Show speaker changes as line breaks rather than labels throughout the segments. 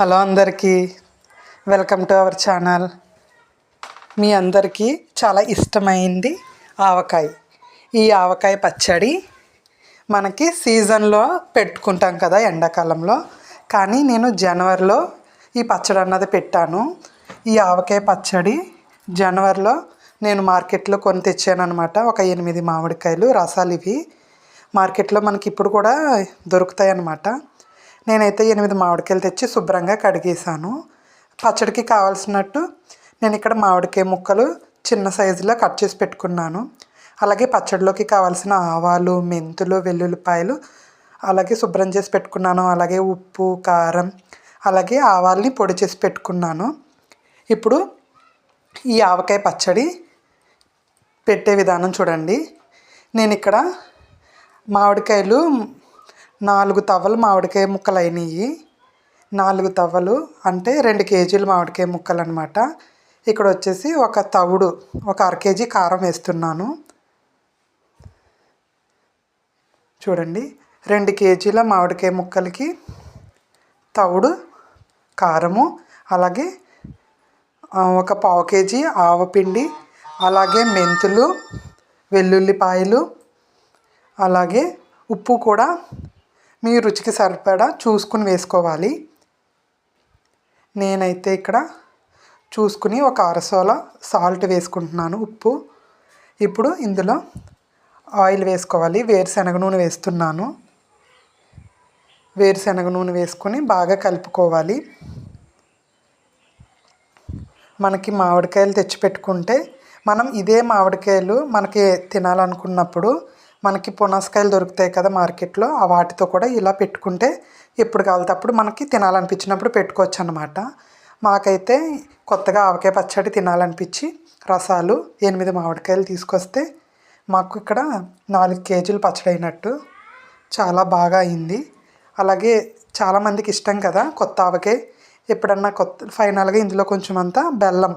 Hello అందరికీ welcome to our channel. మీ అందరికీ చాలా ఇష్టమైంది ఆవకాయ. ఈ ఆవకాయ పచ్చడి మనకి సీజన్లో పెట్టుకుంటాం కదా ఎండాకాలంలో. కానీ నేను జనవరిలో ఈ పచ్చడి అన్నది పెట్టాను. ఈ ఆవకాయ పచ్చడి జనవరిలో నేను మార్కెట్లో కొని తెచ్చాను అనమాట ఒక ఎనిమిది మామిడికాయలు రసాలు ఇవి. మార్కెట్లో మనకి ఇప్పుడు కూడా దొరుకుతాయి అన్నమాట నేనైతే ఎనిమిది మామిడికాయలు తెచ్చి శుభ్రంగా కడిగేసాను పచ్చడికి కావాల్సినట్టు నేను ఇక్కడ మామిడికాయ ముక్కలు చిన్న సైజులో కట్ చేసి పెట్టుకున్నాను. అలాగే పచ్చడిలోకి కావాల్సిన ఆవాలు మెంతులు వెల్లుల్లిపాయలు అలాగే శుభ్రం చేసి పెట్టుకున్నాను. అలాగే ఉప్పు కారం అలాగే ఆవాల్ని పొడి చేసి పెట్టుకున్నాను. ఇప్పుడు ఈ ఆవకాయ పచ్చడి పెట్టే విధానం చూడండి. నేను ఇక్కడ మామిడికాయలు నాలుగు తవ్వలు మామిడికాయ ముక్కలు అయినాయి నాలుగు తవ్వలు అంటే రెండు కేజీలు మామిడికాయ ముక్కలు అనమాట ఇక్కడ వచ్చేసి ఒక తవుడు ఒక అర కేజీ కారం వేస్తున్నాను. చూడండి రెండు కేజీల మామిడికాయ ముక్కలకి తవుడు కారము అలాగే ఒక పావు కేజీ ఆవపిండి అలాగే మెంతులు వెల్లుల్లిపాయలు అలాగే ఉప్పు కూడా మీ రుచికి సరిపడా చూసుకుని వేసుకోవాలి. నేనైతే ఇక్కడ చూసుకుని ఒక అరసోల సాల్ట్ వేసుకుంటున్నాను ఉప్పు. ఇప్పుడు ఇందులో ఆయిల్ వేసుకోవాలి. వేరుశనగ నూనె వేస్తున్నాను. వేరుశనగ నూనె వేసుకొని బాగా కలుపుకోవాలి. మనకి మామిడికాయలు తెచ్చిపెట్టుకుంటే మనం ఇదే మామిడికాయలు మనకి తినాలనుకున్నప్పుడు మనకి పునాసకాయలు దొరుకుతాయి కదా మార్కెట్లో ఆ వాటితో కూడా ఇలా పెట్టుకుంటే ఎప్పుడు కావాలప్పుడు అప్పుడు మనకి తినాలనిపించినప్పుడు పెట్టుకోవచ్చు అనమాట మాకైతే కొత్తగా ఆవకాయ పచ్చడి తినాలనిపించి రసాలు ఎనిమిది మామిడికాయలు తీసుకొస్తే మాకు ఇక్కడ నాలుగు కేజీలు పచ్చడి అయినట్టు చాలా బాగా అయింది. అలాగే చాలామందికి ఇష్టం కదా కొత్త ఆవకాయ. ఎప్పుడన్నా కొత్త ఫైనల్గా ఇందులో కొంచెం అంతా బెల్లం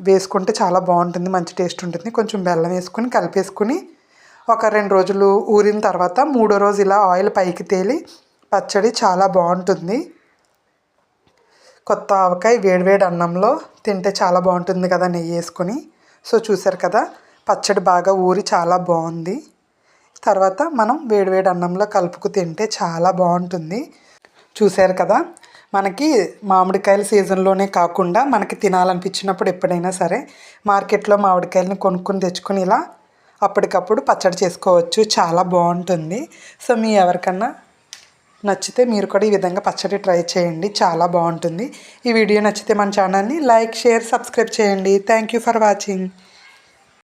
వేసుకుంటే చాలా బాగుంటుంది మంచి టేస్ట్ ఉంటుంది. కొంచెం బెల్లం వేసుకుని కలిపేసుకుని ఒక రెండు రోజులు ఊరిన తర్వాత మూడో రోజు ఇలా ఆయిల్ పైకి తేలి పచ్చడి చాలా బాగుంటుంది. కొత్త ఆవకాయ వేడివేడి అన్నంలో తింటే చాలా బాగుంటుంది కదా నెయ్యి వేసుకొని. సో చూసారు కదా పచ్చడి బాగా ఊరి చాలా బాగుంది. తర్వాత మనం వేడివేడి అన్నంలో కలుపుకు తింటే చాలా బాగుంటుంది. చూశారు కదా మనకి మామిడికాయల సీజన్లోనే కాకుండా మనకి తినాలనిపించినప్పుడు ఎప్పుడైనా సరే మార్కెట్లో మామిడికాయలను కొనుక్కొని తెచ్చుకొని ఇలా అప్పటికప్పుడు పచ్చడి చేసుకోవచ్చు. చాలా బాగుంటుంది. సో మీ ఎవరికన్నా నచ్చితే మీరు కూడా ఈ విధంగా పచ్చడి ట్రై చేయండి. చాలా బాగుంటుంది. ఈ వీడియో నచ్చితే మన ఛానల్ని లైక్ షేర్ సబ్స్క్రైబ్ చేయండి. Thank you for watching.